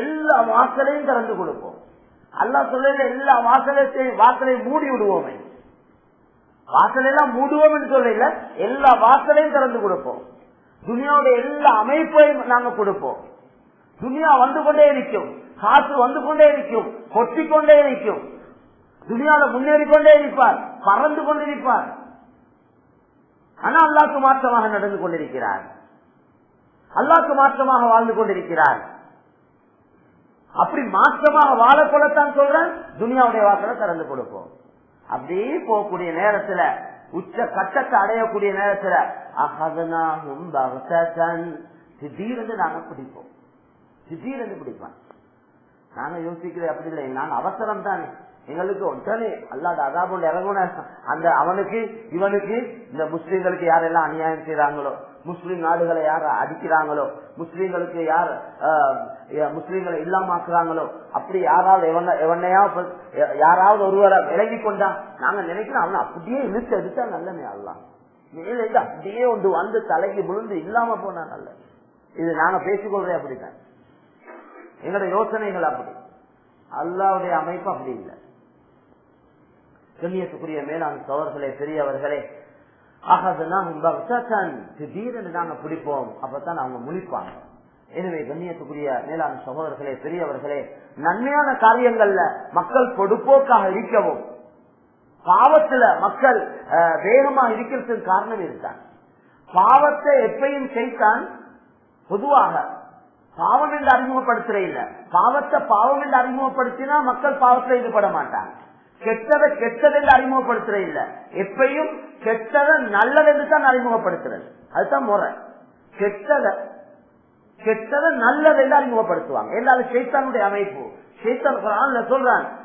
எல்லா வாசலையும் திறந்து கொடுப்போம். அல்லா சொல்ல எல்லா வாசலத்தையும் வாசலை மூடி விடுவோமே. வாசலெல்லாம் மூடுவோம் என்று சொல்லல எல்லா வாசலையும் திறந்து கொடுப்போம். துனியாவோட எல்லா அமைப்பையும் நாங்க கொடுப்போம். துனியா வந்து கொண்டே இருக்கும் காசு வந்து கொண்டே இருக்கும் கொட்டி கொண்டே இருக்கும் துனியால முன்னேறி கொண்டே இருப்பார் பறந்து கொண்டிருப்பார் ஆனா அல்லாக்கு மாற்றமாக நடந்து கொண்டிருக்கிறார். அல்லாக்கு மாற்றமாக வாழ்ந்து கொண்டிருக்கிறார். அப்படி மாற்றமாக வாழக்கொள்ளத்தான் சொல்றேன் துனியாவுடைய வாசலை திறந்து கொடுப்போம். அப்படியே போகக்கூடிய நேரத்துல உச்ச கட்டத்தை அடையக்கூடிய நேரத்துல அகதனாகும் பகதன் திடீரென்று நாங்க பிடிப்போம். திடீர்னு பிடிப்பான் நாங்க யோசிக்கிறது அப்படி இல்லை நான் அவசரம் தானே எங்களுக்கு உடனே அல்லாத அதாபோல் இறங்குன. அந்த அவனுக்கு இவனுக்கு இந்த முஸ்லீம்களுக்கு யாரெல்லாம் அநியாயம் செய்யறாங்களோ முஸ்லீம் நாடுகளை யார் அடிக்கிறாங்களோ முஸ்லீம்களுக்கு யார் முஸ்லீம்களை இல்லாமாக்குறாங்களோ அப்படி யாராவது எவனையா யாராவது ஒருவரை விலகி கொண்டா நாங்க நினைக்கிறோம் அவனை அப்படியே இழுத்து எடுத்தா நல்லமே அல்லாம் மேல இருந்து அப்படியே ஒன்று வந்து தலைக்கு விழுந்து இல்லாம போனா நல்ல இது நாங்க பேசிக்கொள்றேன் அப்படித்தான். எங்களோட யோசனைகள் அப்படி. அல்லாவுடைய அமைப்பு அப்படி இல்லை. கண்ணியத்துக்குரிய மேலாண் சோழர்களே பெரியவர்களே திடீரென்று நாங்க பிடிப்போம் அப்பதான் அவங்க முழிப்பாங்க. எனவே கண்ணியத்துக்குரிய மேலாண் சகோதரர்களே பெரியவர்களே நன்மையான காரியங்கள்ல மக்கள் பொடுப்போக்காக இருக்கவும் பாவத்துல மக்கள் வேகமா இருக்கிறதுக்கு காரணம் இருக்கான் பாவத்தை எப்பையும் செய்தான் பொதுவாக. பாவம் என்று அறிமுகப்படுத்துற இல்ல. பாவத்தை பாவம் என்று அறிமுகப்படுத்தினா மக்கள் பாவத்தில் ஈடுபட மாட்டாங்க. கெட்டதை கெட்டதென்னு அறிமுகப்படுத்துறது இல்ல. எப்பயும் கெட்டதை நல்லதென்று தான் அறிமுகப்படுத்துறது. அதுதான் முறை. கெட்டதை கெட்டதை நல்லதென்று அறிமுகப்படுத்துவாங்க. எல்லாரும் சைத்தானுடைய அமைப்பு. சைத்தான் குரான்ல சொல்றான்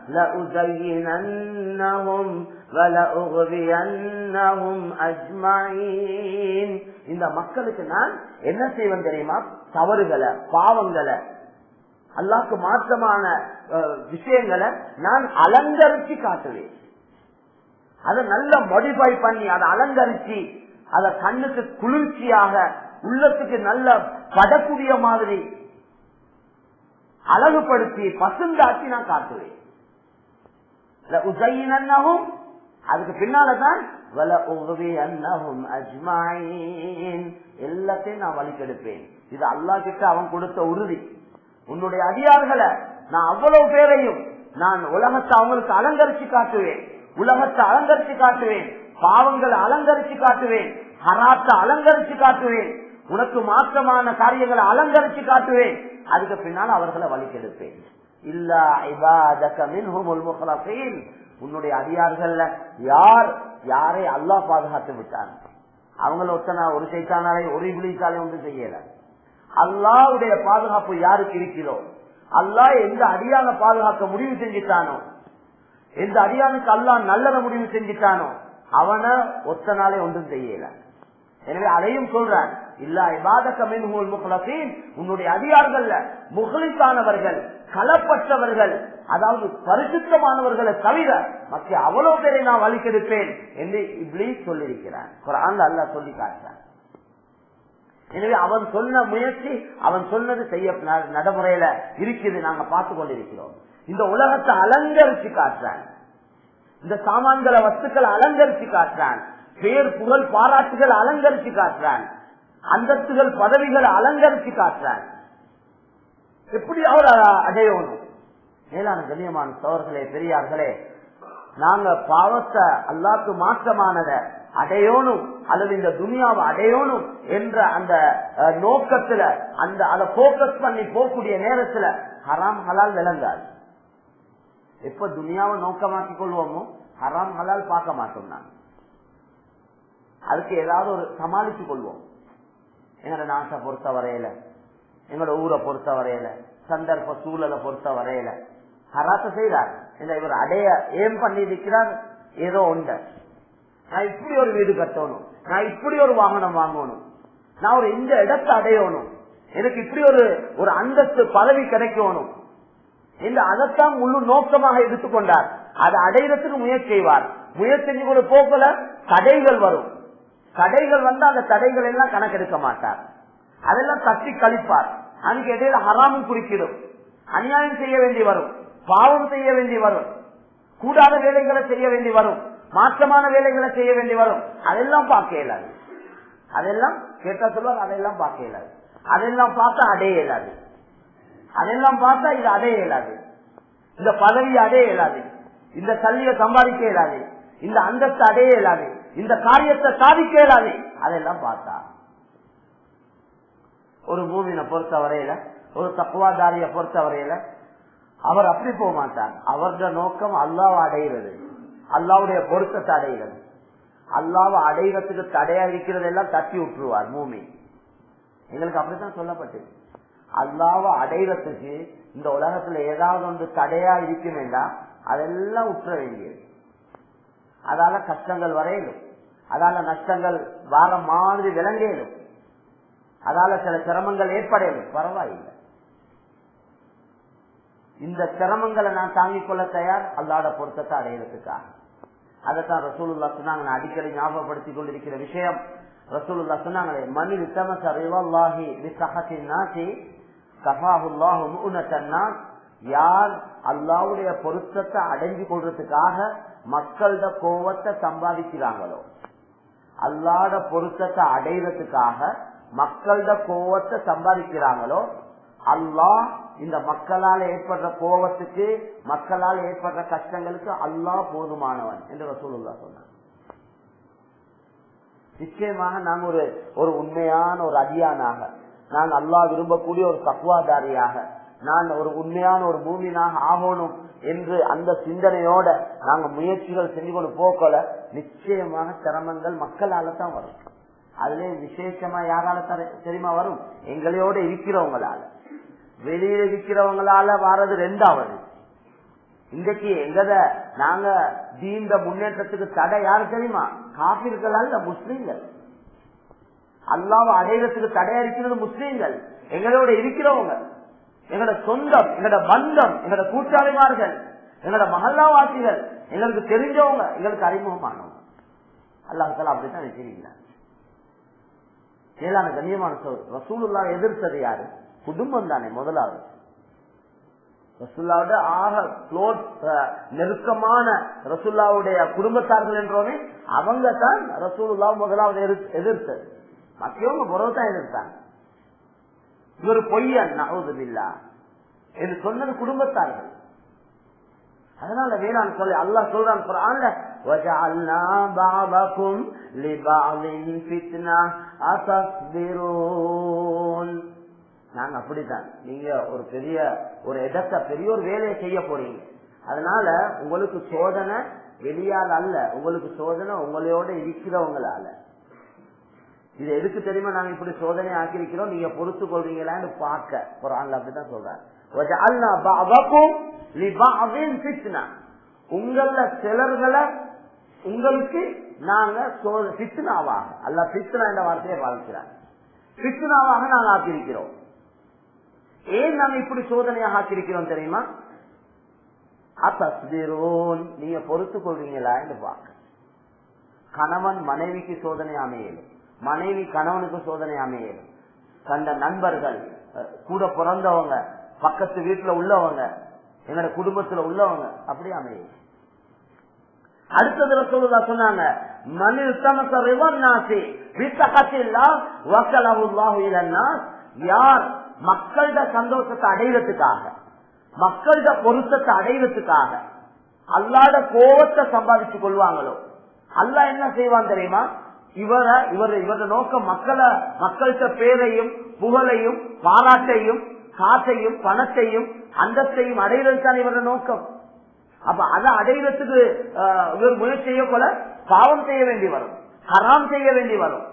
இந்த மக்களுக்கு நான் என்ன செய்வேன் தெரியுமா? தவறுகளை பாவங்களை அல்லாக்கு மாற்றமான விஷயங்களை நான் அலங்கரிச்சு காட்டுவேன். அதை நல்ல மொடிஃபை பண்ணி அதை அலங்கரிச்சு அதை கண்ணுக்கு குளிர்ச்சியாக உள்ளத்துக்கு நல்ல படக்கூடிய மாதிரி அழகுபடுத்தி பசுந்தாக்கி நான் காட்டுவேன். உசையினவும் அதுக்கு பின்னாலதான் எல்லாத்தையும் நான் வழிக்கெடுப்பேன் இது அல்லா கிட்ட அவன் கொடுத்த உறுதி. உன்னுடைய அதிகாரிகளை நான் அவ்வளவு பேரையும் நான் உலகத்தை அவங்களுக்கு அலங்கரிச்சு காட்டுவேன். உலகத்தை அலங்கரிச்சு காட்டுவேன். பாவங்களை அலங்கரிச்சு காட்டுவேன். ஹராத்தை அலங்கரிச்சு காட்டுவேன். உனக்கு மாற்றமான காரியங்களை அலங்கரிச்சு காட்டுவேன். அதுக்கு பின்னால் அவர்களை வழிக்கெடுப்பேன் உன்னுடைய அதிகாரிகள்ல யார் யாரை அல்லா பாதுகாத்து விட்டான்? அவங்கள ஒத்தனா ஒரு சைத்தானாலே ஒரு இபிலிசாலே ஒன்று செய்யல. அல்லாவுடைய பாதுகாப்பு யாருக்கு இருக்கிறோ அல்லா எந்த அடியான பாதுகாக்க முடிவு செஞ்சுட்டானோ? எந்த அடியானுக்கு அல்லா நல்லத முடிவு செஞ்சுட்டானோ? அவனை ஒத்த நாளே ஒன்றும் செய்யல. எனவே அதையும் சொல்றான் இல்ல இபாதக்கமின் முகலசீன். உன்னுடைய அதிகாரிகள்ல முகலித்தானவர்கள் களப்பற்றவர்கள் அதாவது பரிசுத்தமானவர்களை தவிர மற்ற அவ்வளவு பேரை நான் வலிக்கெடுப்பேன் என்று இப்படி சொல்லியிருக்கிறான் அல்ல சொல்லி காட்டுறான் எனவே அவன் சொன்ன முயற்சி அவன் சொன்னது செய்ய நடைமுறையில இருக்குது நாங்க பார்த்து கொண்டிருக்கிறோம். இந்த உலகத்தை அலங்கரிச்சு காட்டுறான். இந்த சாமான்களை வஸ்துக்களை அலங்கரிச்சு காட்டுறான். பேர் புகழ் பாராட்டுகள் அலங்கரிச்சு காட்டுறான். அந்தஸ்துகள் பதவிகளை அலங்கரிச்சு காட்டுறான். எப்படி அவர் அடையணும்? மேலான கண்ணியமான சோர்களே பெரியார்களே நாங்க பாவத்தை அல்லாக்கு மாற்றமானத அடையணும். அல்லது இந்த துனியாவை அடையணும் என்ற அந்த நோக்கத்துல அந்த அதை போக்கஸ் பண்ணி போகக்கூடிய நேரத்துல ஹராம் ஹலால் விளங்காது. எப்ப துனியாவை நோக்கமாக்கிக் கொள்வோமோ ஹராம் ஹலால் பார்க்க மாட்டோம் நான் அதுக்கு ஏதாவது ஒரு சமாளிச்சு கொள்வோம். எங்களோட நாட்டை பொறுத்த வரையில எங்களோட ஊரை பொறுத்த வரையில சந்தர்ப்ப சூழலை பொறுத்த வரையில ஹராத்த செய்தார். இவர் அடைய ஏம் பண்ணி இருக்கிறார் ஏதோ உண்டு நான் இப்படி ஒரு வீடு கட்டணும். நான் இப்படி ஒரு வாகனம் வாங்கணும். நான் ஒரு இந்த இடத்தை அடையணும். எனக்கு இப்படி ஒரு ஒரு அந்தஸ்து பதவி கிடைக்கணும். இந்த அதைத்தான் முழு நோக்கமாக எடுத்துக்கொண்டார் அதை அடையிறதுக்கு முயற்சி செய்வார். முயற்சி செஞ்சு கூட போக்கல தடைகள் வரும். தடைகள் வந்து அந்த தடைகள் எல்லாம் கணக்கெடுக்க மாட்டார். அதெல்லாம் தட்டி கழிப்பார். அதுக்கு இடையில ஹராமும் குறிக்கிடும். அநியாயம் செய்ய வேண்டி வரும். பாவம் செய்ய வேண்டி வரும். கூடாத வேலைகளை செய்ய வேண்டி வரும். மாற்றமான வேலைகளை செய்ய வேண்டி வரும். அதெல்லாம் பார்க்க இயலாது. அதெல்லாம் கேட்டா சொல்வார் அதெல்லாம் பார்க்க இயலாது. அதெல்லாம் பார்த்தா அடைய இயலாது. அதெல்லாம் பார்த்தா இது அடைய இயலாது. இந்த பதவி அடைய இயலாது. இந்த கல்வியை சம்பாதிக்க இயலாது. இந்த அந்தஸ்து அடைய இயலாது. இந்த காரியத்தை சாதிக்க இயலாது. அதெல்லாம் பார்த்தா. ஒரு பூமியினை பொறுத்த வரையில ஒரு தக்குவாதாரிய பொறுத்த வரையில அவர் அப்படி போக மாட்டார். அவருடைய நோக்கம் அல்லாவை அடைகிறது அல்லாவுடைய பொருத்தத்தை அடைகிறது அல்லாவை அடைகிறதுக்கு தடையா இருக்கிறது எல்லாம் தட்டி விட்டுருவார் பூமி எங்களுக்கு அப்படித்தான் சொல்லப்பட்டு அல்லாவை அடைகிறதுக்கு இந்த உலகத்துல ஏதாவது ஒன்று தடையா இருக்குமேண்டா அதெல்லாம் உற்ற வேண்டியது. அதால கஷ்டங்கள் வரையிலும் அதால நஷ்டங்கள் வார மாதிரி விளங்கேலும் அதால சில சிரமங்கள் ஏற்படையிலும் பரவாயில்லை. இந்த சிரமங்களை நான் தாங்கிக் கொள்ள தயார்? அல்லாட பொருத்தத்தை அடையிறதுக்காக. அதைத்தான் ரசூலுல்லா சொன்னாங்க. நான் அடிக்கடி ஞாபகப்படுத்திக் கொண்டிருக்கிற விஷயம் ரசூலுல்லா சொன்னாங்களே மணி வித்தமசாஹி நாசி கஃபாஹுல்லாஹு யார் அல்லாவுடைய பொருத்தத்தை அடைஞ்சு கொள்றதுக்காக மக்களோட கோவத்தை சம்பாதிக்கிறாங்களோ அல்லாட பொருத்தத்தை அடைகிறதுக்காக மக்களோட கோவத்தை சம்பாதிக்கிறாங்களோ அல்லாஹ் இந்த மக்களால் ஏற்படுற கோபத்துக்கு மக்களால் ஏற்படுற கஷ்டங்களுக்கு அல்லாஹ் போதுமானவன் என்று ரசூலுல்லா சொன்னார். நிச்சயமாக நான் ஒரு ஒரு உண்மையான ஒரு அடியானாக நான் அல்லாஹ் விரும்பக்கூடிய ஒரு தக்குவாதாரியாக நான் ஒரு உண்மையான ஒரு பூமியாக ஆகணும் என்று அந்த சிந்தனையோட நாங்க முயற்சிகள் செஞ்சு கொண்டு போக்கல நிச்சயமாக சிரமங்கள் மக்களால தான் வரும். அதுல விசேஷமா யாரால தெரியுமா வரும்? எங்களையோட இருக்கிறவங்களால. வெளியில இருக்கிறவங்களால வர்றது ரெண்டாவது. இன்றைக்கு எங்கத நாங்க தீண்ட முன்னேற்றத்துக்கு தடை யாரு தெரியுமா? காப்பீர்கள் அல்ல முஸ்லீம்கள். அல்லாம அடையிறதுக்கு தடையா இருக்கிறது முஸ்லீம்கள். எங்களோட இருக்கிறவங்க எங்களோட சொந்தம் எங்களோட பந்தம் எங்களோட கூட்டாளிமார்கள் எங்களோட மகல்லாவாசிகள் எங்களுக்கு தெரிஞ்சவங்க எங்களுக்கு அறிமுகமானவங்க. அல்லாஹால அப்படித்தான் வச்சிருக்கீங்க மேலான கண்ணியமான சொல் ரசூலுல்லா எதிர்த்தது யாரு? குடும்பம் தானே முதலாவது ரசுல்லாவோட ஆக க்ளோஸ் நெருக்கமான ரசுல்லாவுடைய குடும்பத்தார்கள் என்றோமே அவங்க தான் ரசூலுல்லா முதலாவது எதிர்த்தது மற்றவங்க புறவுதான் எதிர்த்தாங்க இவர் பொய்யன் நகவுதில்லா என்று சொன்னது குடும்பத்தார்கள் அதனால வேளாண் சொல்லி அல்லாஹ் சொல்றான் குரான்ல وَجَعَلْنَا بَعْضَكُمْ لِبَعْضٍ فِتْنَةً أَتَصْبِرُونَ நாங்க அப்படித்தான். நீங்க ஒரு பெரிய ஒரு இடத்த பெரிய ஒரு வேலையை செய்ய போறீங்க. அதனால உங்களுக்கு சோதனை வெளியால் அல்ல. உங்களுக்கு சோதனை உங்களோட இருக்கிறவங்களால. இது எதுக்கு தெரியுமா? நாங்க இப்படி சோதனை ஆக்கியிருக்கிறோம். நீங்க பொறுத்து கொள்வீங்களான்னு பார்க்க. ஒரு ஆள் அப்படித்தான் சொல்றாங்க. உங்கள சிலர்களை உங்களுக்கு நாங்க பித்னாவாக அல்ல பித்னா என்ற வார்த்தையை பாதிக்கிறார் பித்னாவாக நாங்க ஆக்கியிருக்கிறோம். ஏன் நாங்க இப்படி சோதனையாக ஆக்கியிருக்கிறோம் தெரியுமா? அத்தஸ்திரோன் நீங்க பொறுத்து கொள்வீங்களா என்று கணவன் மனைவிக்கு சோதனை அமையலும் மனைவி கணவனுக்கு சோதனை அமையலும் கண்ட நண்பர்கள் கூட பிறந்தவங்க பக்கத்து வீட்டுல உள்ளவங்க எங்களோட குடும்பத்துல உள்ளவங்க அப்படி அமையும் அடுத்ததுல சொல்லுதா சொன்னாங்க மனித நாசி வித்தகத்தில்லா வக்கலகுல்லாஹு இலன்னா யார் மக்களோட சந்தோஷத்தை அடைகிறதுக்காக மக்களோட பொருத்தத்தை அடைகிறதுக்காக அல்லாட கோபத்தை சம்பாதிச்சு கொள்வாங்களோ? அல்லா என்ன செய்வான் தெரியுமா? இவர இவர் இவரது நோக்கம் மக்களை மக்கள்கிட்ட பேரையும் புகழையும் பாராட்டையும் காசையும் பணத்தையும் அந்தத்தையும் அடைகிறது தான் இவரது நோக்கம். அப்ப அதை அடைகிறதுக்கு இவர் முயற்சி போல பாவம் செய்ய வேண்டி வரும். ஹராம் செய்ய வேண்டி வரும்.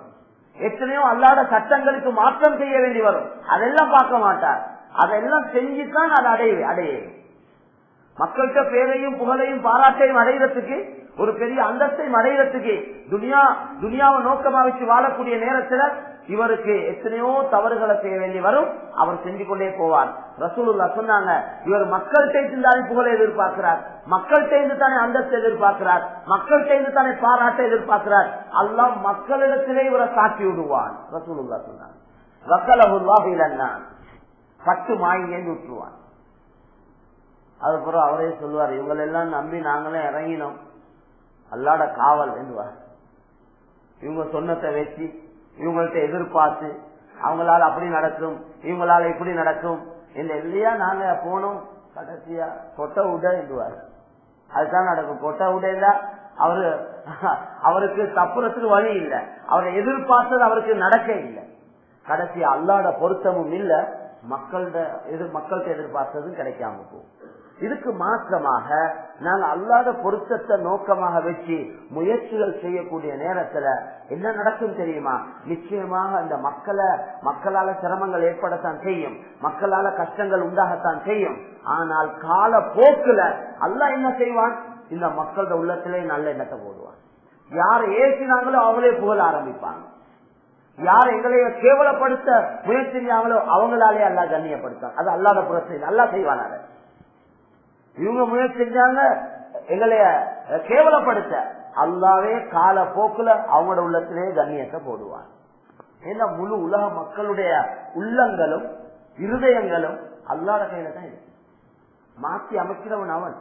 எத்தனையோ அல்லாத சட்டங்களுக்கு மாற்றம் செய்ய வேண்டி வரும். அதெல்லாம் பார்க்க மாட்டார். அதெல்லாம் செஞ்சுதான் அது அடைய அடைய. மக்கள்கிட்ட பேரையும் புகழையும் பாராட்டையும் அடைகிறதுக்கு ஒரு பெரிய அந்தஸ்தையும் அடைகிறதுக்கு துனியா துனியாவை நோக்கமா வச்சு வாழக்கூடிய நேரத்துல இவருக்கு எத்தனையோ தவறுகளை செய்ய வேண்டி வரும். அவர் செஞ்சு கொண்டே போவார். ரசூலுல்லா சொன்னாங்க இவர் மக்கள்கிட்ட தானே புகழை எதிர்பார்க்கிறார். மக்கள்கிட்ட தானே அந்தஸ்தை எதிர்பார்க்கிறார். மக்கள்கிட்ட தானே பாராட்டை எதிர்பார்க்கிறார். எல்லாம் மக்களிடத்திலே இவரை காட்டி விடுவான் ரசூலுல்லா சொன்னாங்க. வக்கலகுல்லாஹ் இல்லைன்னா பட்டு மாயிங்கன்னு விட்டுருவான். அதுக்கப்புறம் அவரே சொல்லுவார் இவங்களெல்லாம் நம்பி நாங்களே இறங்கினோம். அல்லாட காவல் என்றுவார் இவங்க சொன்னத்தை வச்சு இவங்கள்ட்ட எதிர்பார்த்து அவங்களால அப்படி நடக்கும் இவங்களால இப்படி நடக்கும் இந்த இல்லையா நாங்க போனோம். கடைசியா கொட்டை விட அதுதான் நடக்கும். கொட்டை விடா அவரு அவருக்கு தப்புறத்துக்கு வழி இல்லை. அவரை எதிர்பார்த்தது அவருக்கு நடக்க இல்லை. கடைசி அல்லாட பொருத்தமும் இல்ல. மக்கள்கிட்ட எதிர் மக்கள்கிட்ட எதிர்பார்த்ததும் கிடைக்காம போகும். இதுக்கு மாற்றமாக நாங்க அல்லாத பொருத்தத்தை நோக்கமாக வச்சு முயற்சிகள் செய்யக்கூடிய நேரத்துல என்ன நடக்கும் தெரியுமா? நிச்சயமாக அந்த மக்களை மக்களால சிரமங்கள் ஏற்படத்தான் செய்யும். மக்களால கஷ்டங்கள் உண்டாகத்தான் செய்யும். ஆனால் கால போக்குல அல்லா என்ன செய்வான்? இந்த மக்களோட உள்ளத்திலே நல்ல எண்ணத்தை போடுவான். யார் ஏசினாங்களோ அவங்களே புகழ ஆரம்பிப்பாங்க. யார் எங்களைய கேவலப்படுத்த முயற்சிஞ்சாங்களோ அவங்களாலே அல்லா கண்ணியப்படுத்தான் அது அல்லாத புறத்தை நல்லா செய்வான் அதை இவங்க முயற்சி செஞ்சாங்க எங்களைய கேவலப்படுத்த. அல்லாவே கால போக்குல அவங்களோட உள்ளத்திலே கண்ணியத்தை போடுவாங்க ஏன்னா முழு உலக மக்களுடைய உள்ளங்களும் இருதயங்களும் அல்லாத கையில தான் இருக்கு. மாற்றி அமைக்கிறவன் அவன்.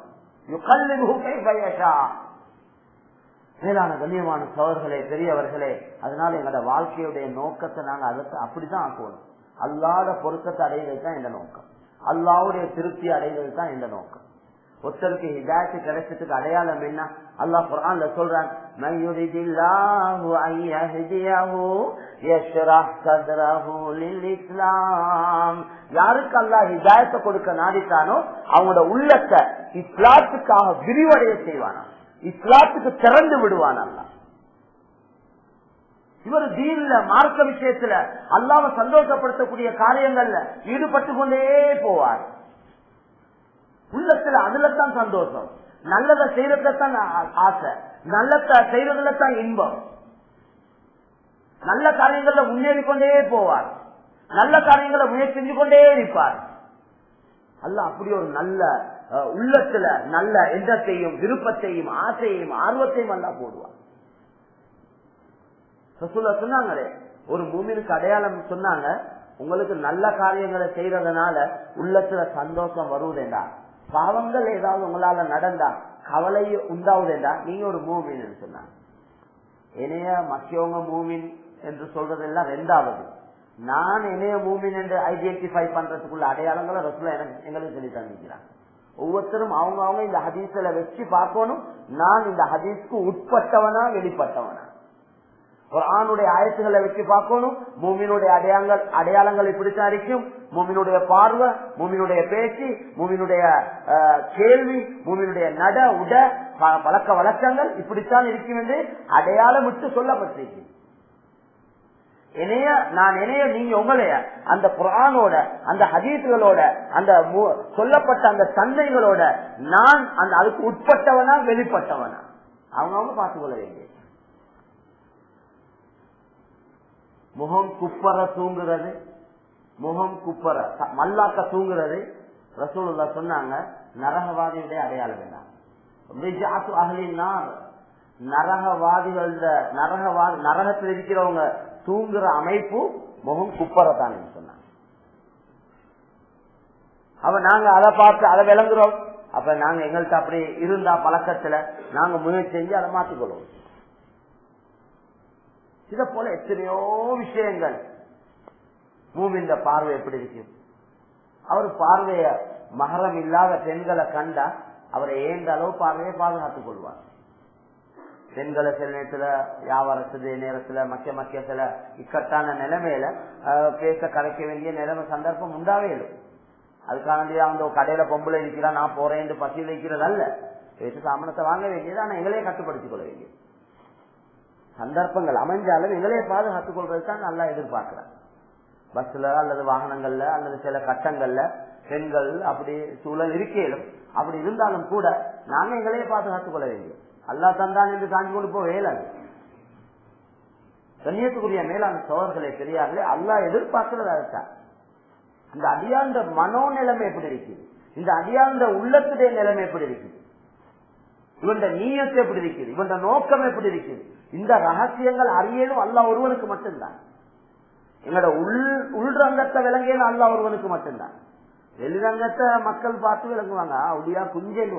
மேலான கண்ணியமான சோழர்களே பெரியவர்களே அதனால எங்களோட வாழ்க்கையுடைய நோக்கத்தை நாங்க அதை அப்படித்தான் ஆக்குவோம். அல்லாத பொருத்தத்தை அடைவது தான் இந்த நோக்கம். அல்லாவுடைய திருப்தி அடைவது தான் இந்த நோக்கம். ஒருத்தருக்கு ஹிதாயத்து கிடைச்சதுக்கு அடையாளம் என்ன? அல்லாஹ் குரான்ல சொல்றான் யாருக்கு அல்லாஹ் ஹிதாயத்தை கொடுக்க நாடித்தானோ அவங்களோட உள்ளத்தை இஸ்லாத்துக்காக விரிவடைய செய்வானா? இஸ்லாத்துக்கு திறந்து விடுவான் அல்லா இவர் தீன்ல மார்க்க விஷயத்துல அல்லாம சந்தோஷப்படுத்தக்கூடிய காரியங்கள்ல ஈடுபட்டு கொண்டே போவார். உள்ளத்துல அதுலத்தான் சந்தோஷம். நல்லதை செய்யறதுலத்தான் ஆசை. நல்லத்தை செய்யறதுல தான் இன்பம். நல்ல காரியங்கள்ல முன்னேறி கொண்டே போவார். நல்ல காரியங்களை முயற்சி செஞ்சு கொண்டே இருப்பார். அல்ல அப்படி ஒரு நல்ல உள்ளத்துல நல்ல எண்ணத்தையும் விருப்பத்தையும் ஆசையையும் ஆர்வத்தையும் அல்ல போடுவார். சொன்னாங்களே ஒரு மூமினுக்கு அடையாளம் சொன்னாங்க உங்களுக்கு நல்ல காரியங்களை செய்யறதுனால உள்ளத்துல சந்தோஷம் வருவதேண்டா பாவங்கள் ஏதாவது உங்களால நடந்தா கவலை உண்டாவதுடா நீங்க ஒரு மூமின் சொன்னாங்க. இணைய மற்றவங்க மூமின் என்று சொல்றதெல்லாம் ரெண்டாவது. நான் இணைய மூமின் என்று ஐடென்டிஃபை பண்றதுக்குள்ள அடையாளங்களை ரசூல எனக்கு எங்களுக்கு சொல்லி தந்திக்கிறாங்க ஒவ்வொருத்தரும் அவங்க அவங்க இந்த ஹதீஸ்ல வச்சு பார்க்கணும். நான் இந்த ஹதீஸ்க்கு உட்பட்டவனா வெளிப்பட்டவனா? குரானுடைய ஆணுடைய ஆயத்துகளை வச்சு பார்க்கணும். மூமினுடைய அடையாளங்கள் அடையாளங்கள் இப்படித்தான் இருக்கும் மூமினுடைய பார்வை மூமினுடைய பேச்சு மூமினுடைய கேள்வி மூமினுடைய நட உட பழக்க வழக்கங்கள் இப்படித்தான் இருக்கும் என்று அடையாளம் விட்டு சொல்லப்பட்டிருக்கு. இணைய நான் இணைய நீங்க உங்களைய அந்த குரானோட அந்த ஹதீசுகளோட அந்த சொல்லப்பட்ட அந்த சந்தைகளோட நான் அந்த அதுக்கு உட்பட்டவனா வெளிப்பட்டவனா? அவங்க அவங்க பார்த்துக்கொள்ள வேண்டிய முகம் குப்பர தூங்குறது. முகம் குப்பர மல்லாக்க தூங்குறது. ரசூலுல்லா சொன்னாங்க நரகவாதியுடைய அடையாளம் என்ன நரகவாதிகள் நரகவாதி நரகத்தில் இருக்கிறவங்க தூங்குற அமைப்பு முகம் குப்பரத்தான் சொன்னாங்க. அவ நாங்க அதை பார்த்து அதை விளங்குறோம். அப்ப நாங்க எங்கள்கிட்ட அப்படி இருந்தா பழக்கத்துல நாங்க முயற்சி செஞ்சு அதை மாத்திக்கொள்வோம். இத போல எத்தனையோ விஷயங்கள். மூவிந்த பார்வை எப்படி இருக்கு? அவர் பார்வைய மகரம் இல்லாத பெண்களை கண்டா அவரை ஏந்த அளவு பார்வையை பாதுகாத்துக் கொள்வார். பெண்களை சில நேரத்துல வியாபாரத்து நேரத்துல மக்க மக்கிய சில இக்கட்டான நிலைமையில பேச கலைக்க வேண்டிய நிலைமை சந்தர்ப்பம் உண்டாவே இல்லை. அதுக்காண்டி அந்த கடையில பொம்பளை இருக்கிறா நான் போறேன் பசியில் இருக்கிறது அல்ல பேச சாமனத்தை வாங்க வேண்டியது ஆனா எங்களையே கட்டுப்படுத்திக் கொள்ள வேண்டியது. சந்தர்ப்பங்கள் அமைஞ்சாலும் எங்களே பாதுகாத்துக் கொள்வது தான் நல்லா எதிர்பார்க்கிறார் பஸ்ல அல்லது வாகனங்கள்ல அல்லது சில கட்டங்கள்ல பெண்கள் அப்படி சூழல் இருக்கேலும் அப்படி இருந்தாலும் கூட நாங்க எங்களே பாதுகாத்துக் கொள்ள வேண்டும் அல்லா தந்தான் என்று காஞ்சி கொண்டு போக இயலாது. கண்ணியத்துக்குரிய மேலான சோழர்களை பெரியார்களே அல்லா எதிர்பார்க்கிறது அதுதான் இந்த அடியாண்ட மனோநிலைமை எப்படி இருக்குது? இந்த அடியாண்ட உள்ளத்துடைய நிலைமை எப்படி இருக்குது? இவன் நீயத்தை எப்படி இருக்குது இவன் நோக்கம் எப்படி இருக்குது இந்த ரகசியங்கள் அறியலும் அல்ல ஒருவனுக்கு மட்டும்தான். எங்களோட உள் உள்ரங்கத்தை விளங்கியது அல்ல ஒருவனுக்கு மட்டும்தான். வெளிரங்கத்தை மக்கள் பார்த்து விளங்குவாங்க. அப்படியா? குஞ்சன்